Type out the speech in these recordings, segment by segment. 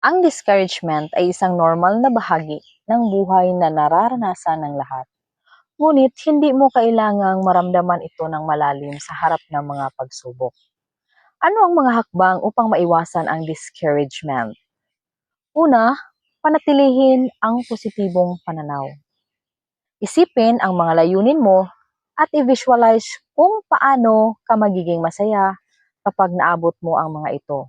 Ang discouragement ay isang normal na bahagi ng buhay na nararanasan ng lahat. Ngunit hindi mo kailangang maramdaman ito ng malalim sa harap ng mga pagsubok. Ano ang mga hakbang upang maiwasan ang discouragement? Una, panatilihin ang positibong pananaw. Isipin ang mga layunin mo at i-visualize kung paano ka magiging masaya kapag naabot mo ang mga ito.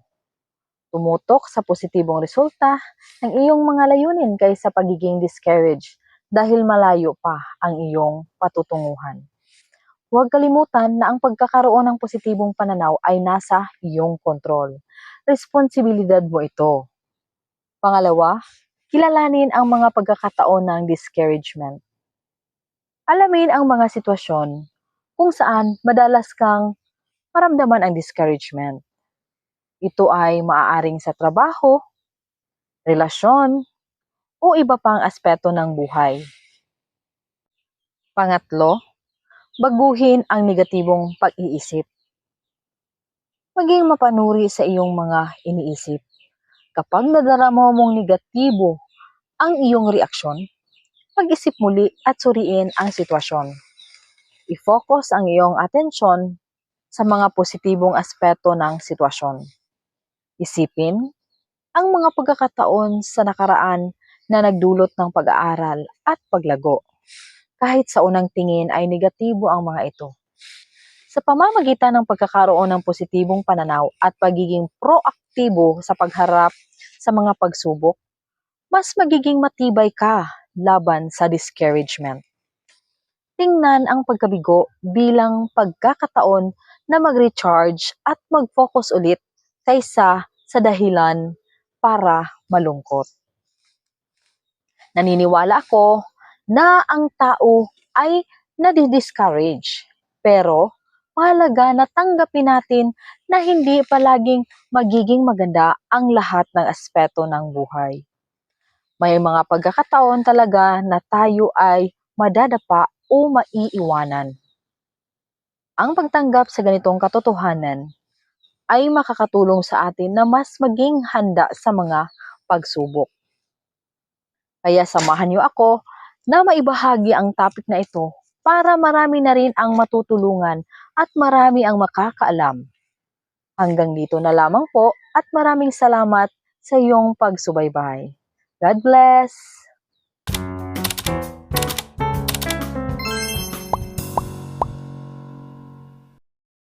Tumutok sa positibong resulta ng iyong mga layunin kaysa pagiging discouraged dahil malayo pa ang iyong patutunguhan. Huwag kalimutan na ang pagkakaroon ng positibong pananaw ay nasa iyong kontrol. Responsibilidad mo ito. Pangalawa, kilalanin ang mga pagkakataon ng discouragement. Alamin ang mga sitwasyon kung saan madalas kang maramdaman ang discouragement. Ito ay maaaring sa trabaho, relasyon, o iba pang aspeto ng buhay. Pangatlo, baguhin ang negatibong pag-iisip. Maging mapanuri sa iyong mga iniisip. Kapag nadarama mong negatibo ang iyong reaksyon, mag-isip muli at suriin ang sitwasyon. I-focus ang iyong atensyon sa mga positibong aspeto ng sitwasyon. Isipin ang mga pagkakataon sa nakaraan na nagdulot ng pag-aaral at paglago. Kahit sa unang tingin ay negatibo ang mga ito. Sa pamamagitan ng pagkakaroon ng positibong pananaw at pagiging proaktibo sa pagharap sa mga pagsubok, mas magiging matibay ka laban sa discouragement. Tingnan ang pagkabigo bilang pagkakataon na mag-recharge at mag-focus ulit kaysa sa dahilan para malungkot. Naniniwala ako na ang tao ay nadidiscourage. Pero mahalaga na tanggapin natin na hindi palaging magiging maganda ang lahat ng aspeto ng buhay. May mga pagkakataon talaga na tayo ay madadapa o maiiwanan. Ang pagtanggap sa ganitong katotohanan ay makakatulong sa atin na mas maging handa sa mga pagsubok. Kaya samahan niyo ako na maibahagi ang topic na ito para marami na rin ang matutulungan at marami ang makakaalam. Hanggang dito na lamang po at maraming salamat sa iyong pagsubaybay. God bless!